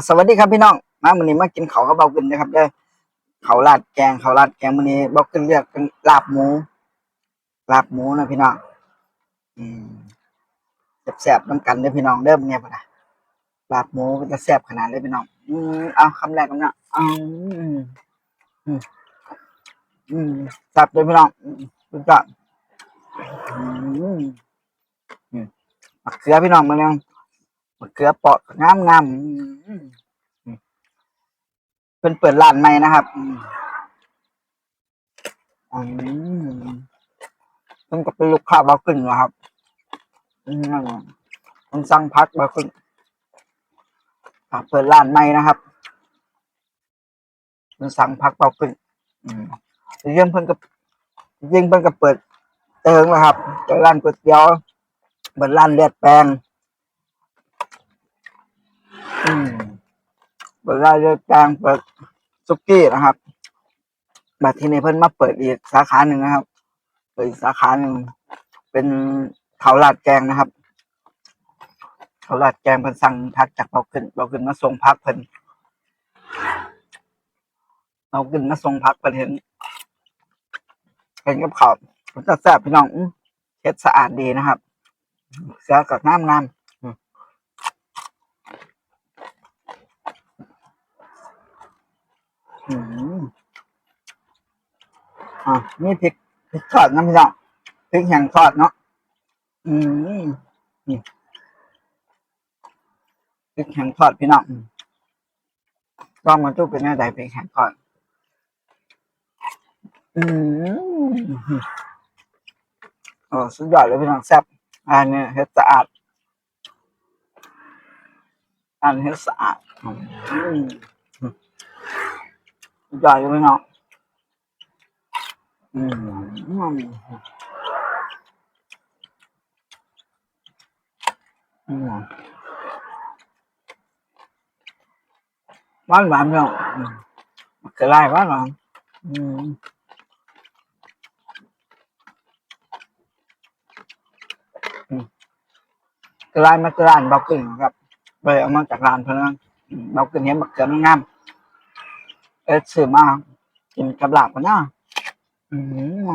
สวัสดีครับพี่น้องมามื้อนี้มากินเขาวกับเบาขึ้นนะครับเด้อข้าวราดแกงเขาวราดแกงมื้อนี้เบาขึ้นเรียกเป็นลาบหมูลาบหมูนะพี่น้องอืมแซ่บๆน้ำกันเด้อพี่น้องเด้อเนี่ยพุ่นะลาบหมูจะแซ่บขนาดเลยพี่น้อง อืมเอาคำแรกกันนะอืมอืมอืมแซ่บเลยพี่น้องอืมสุดยอดอืมอืมมะเขือพี่น้องมาแล้วมะเขือเปาะงามงามๆอืม เพิ่นเปิดร้านใหม่นะครับอืมมเพิ่นก็เป็นลูกค้าบ่ขึ้นนะครับอืมเพิ่นสั่งพักบ่ขึ้นอ่าเปิดร้านใหม่นะครับเพิ่นสั่งพักบ่ขึ้นอืมเรื่องเพิ่นก็ยิ่งเพิ่นก็เปิดเติงแล้วครับเปิดร้านก๋วยเตี๋ยวเปิดร้านเลือดแปลงอืม เปิดร้านเลือดแปลงเปิดซุกี้นะครับบัดทีนี้เพิ่นมาเปิดอีกสาขาหนึ่งนะครับ เปิดอีกสาขาหนึ่งเป็นเขาวราดแกงนะครับ เขาวราดแกงเพิ่นสั่งพักจากเบาขึ้นเบาขึ้นมาส่งพักเพิ่นเบาขึ้นมาส่งพักเพิ่นเห็นเห็นกับเขาวมันจะแซ่บพี่น้องเช็ดสะอาดดีนะครับเสือกับน้ำงามอืมอืม อะนี่พริกพริกทอดนะพี่น้องพริกแห้งทอดเนาะอืมนี่พริกแห้งทอดพี่น้องอืมลองมาตู้เป็นแน่ใดพริกแห้งทอดอืมโอ้สุดยอดเลยพี่น้องแซ่บอันนี้เฮ็ดสะอาดอันนี้เฮ็ดสะอาดอืมสุดยอดเลยพี่น้อง อืมอืมอืมหวานหวานพี่น้องอืมมะเขือไล่หวานหวานอืมกลือไล่มากร้านเบาขึ้นครับไปเอามาจากร้านเพื่อนเบาขึ้นเห็นมะเขือมันงามเอ็ดซื้อมากินกับหลาบกันเนาะ อืม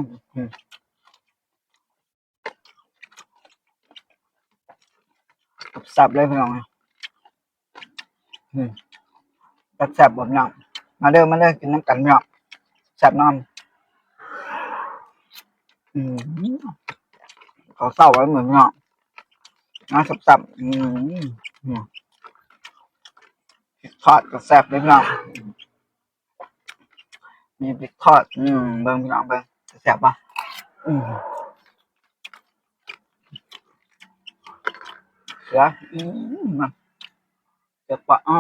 สับเลยพี่น้องอืมแซ่บๆแบบน้องมาเด้อมาเด้อกินน้ำกันพี่น้องแซ่บน้ำอืมเขาเศร้าไว้เหมือนพี่น้องน่าสับๆอืมอืมทอดก็แซ่บเลยพี่น้อง มีพริกทอด อืมเบิ่งพี่น้องเบิ่งแซ่บปะอืมเสืออืมมาเสือปะอ่า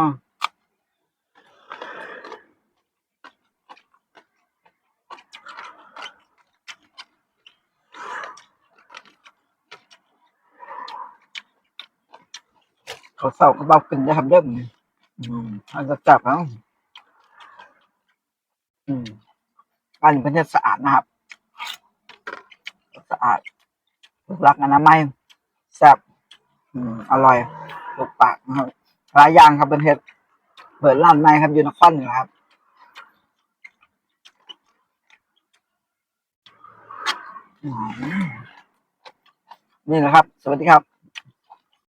เขาเศร้าก็เบาขึ้นได้ทำเด้ออืมอันจะจับแล้ว อืมบ้านนี้เป็นเทศสะอาดนะครับ สะอาดรักอนามัยแซ่บอืมอร่อยถูกปากนะครับหลายอย่างครับเป็นเฮ็ดเปิดร้านใหม่ครับอยู่นครเหนือครับนี่นะครับ สวัสดีครับ